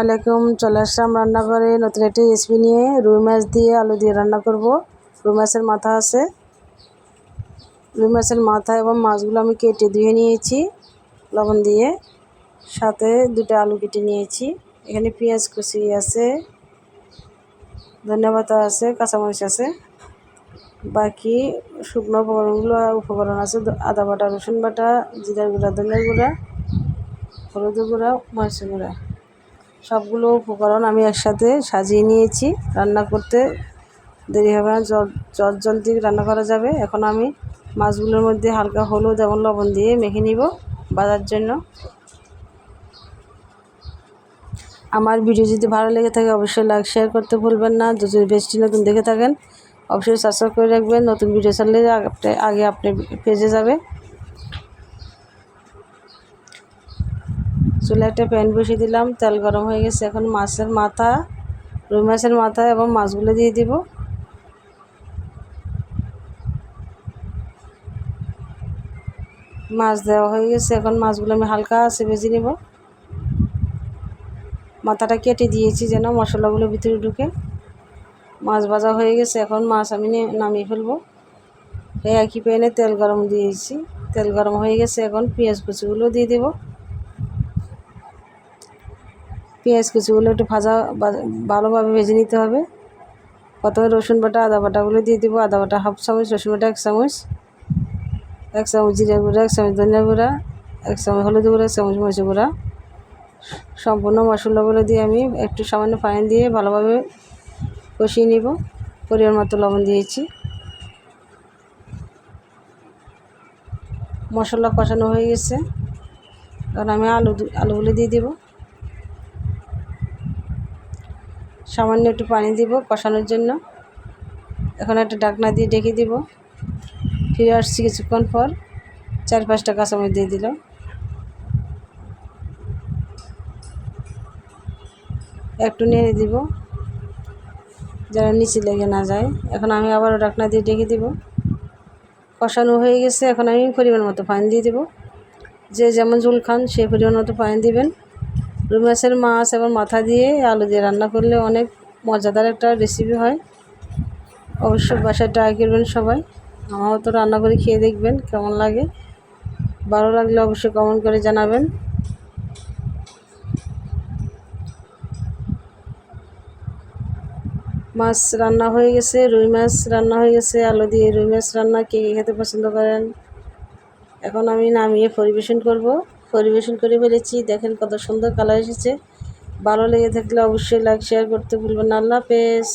আলাইকুম চলে আসলাম রান্নাঘরে। নতুন একটি রেসিপি নিয়ে রুই মাছ দিয়ে আলু দিয়ে রান্না করব। রুই মাছের মাথা আছে। রুই মাছের মাথা এবং মাছগুলো আমি কেটে ধুয়ে নিয়েছি লবণ দিয়ে। সাথে দুটো আলু কেটে নিয়েছি। এখানে পেঁয়াজ কুচি আছে, ধনিয়া পাতা আছে, কাঁচামরিচ আছে। বাকি শুকনো উপকরণগুলো, উপকরণ আছে আদা বাটা, রসুন বাটা জিরা গুঁড়া ধনিয়া গুঁড়া হলুদ গুঁড়া মরিচ গুঁড়া। সবগুলো উপকরণ আমি একসাথে সাজিয়ে নিয়েছি। রান্না করতে দেরি হবে না, জল জলদি রান্না করা যাবে। এখন আমি মাছগুলোর মধ্যে হালকা হলুদ এবং লবণ দিয়ে মেখে নিব বাজার জন্য। আমার ভিডিও যদি ভালো লেগে থাকে, অবশ্যই লাইক শেয়ার করতে ভুলবেন না। যদি বেশি নতুন দেখে থাকেন, অবশ্যই সাবস্ক্রাইব করে রাখবেন। নতুন ভিডিও চাললে আগে আপনি পেজে যাবে। চুলে একটা প্যান বসিয়ে দিলাম, তেল গরম হয়ে গেছে। এখন মাছের মাথা, রুই মাছের মাথা এবং মাছগুলো দিয়ে দিব। মাছ দেওয়া হয়ে গেছে, এখন মাছগুলো আমি হালকা আছে ভেজে নিব। মাথাটা কেটে দিয়েছি যেন মশলাগুলো ভিতরে ঢুকে। মাছ ভাজা হয়ে গেছে, এখন মাছ আমি নামিয়ে ফেলব। এই একই প্যানে তেল গরম দিয়েছি। তেল গরম হয়ে গেছে, এখন পেঁয়াজ কুচিগুলো দিয়ে দেবো। পেঁয়াজ কুচিগুলো একটু ভাজা ভালোভাবে ভেজে নিতে হবে। প্রথমে রসুন বাটা, আদা বাটাগুলো দিয়ে দেবো। আদা বাটা হাফ চামচ, রসুন বাটা এক চামচ। এক চামচ জিরা গুঁড়া, এক চামচ ধনিয়া গুঁড়া, এক চামচ হলুদ গুঁড়া, এক চামচ মরিচ গুঁড়া। সম্পূর্ণ মশলাগুলো দিয়ে আমি একটু সামান্য পানি দিয়ে ভালোভাবে কষিয়ে নিব। পরিমাণ মতো লবণ দিয়েছি। মশলা কষানো হয়ে গেছে। কারণ আমি আলু আলুগুলো দিয়ে দেবো। সামান্য একটু পানি দিব কষানোর জন্য। এখন একটা ডাকনা দিয়ে ডেকে দিব। ফিরে আসছি কিছুক্ষণ পর। চার পাঁচটা কাঁচামরিচ দিয়ে দিল। একটু নেড়ে দিব। যেন নিচে লেগে না যায়। এখন আমি আবারও ডাকনা দিয়ে ডেকে দিব। কষানো হয়ে গেছে। এখন আমি পরিমাণ মতো পানি দিয়ে দেবো। যে যেমন ঝোল খান সেই পরিমাণ মতো পানি দিবেন। রুই মাছের মাছ এবং মাথা দিয়ে আলু দিয়ে রান্না করলে অনেক মজাদার একটা রেসিপি হয়। অবশ্যই বাসায় ট্রাই করবেন সবাই। আমারও তো রান্না করে খেয়ে দেখবেন কেমন লাগে। ভালো লাগলে অবশ্যই কমেন্ট করে জানাবেন। মাছ রান্না হয়ে গেছে, রুই মাছ রান্না হয়ে গেছে, আলু দিয়ে রুই মাছ রান্না, কে কে খেতে পছন্দ করেন? এখন আমি নামিয়ে পরিবেশন করব। পরিবেশন করে ফেলেছি। দেখেন কত সুন্দর কালার এসেছে। ভালো লেগে থাকলে অবশ্যই লাইক শেয়ার করতে ভুলবেন না। আল্লাহ হাফেজ।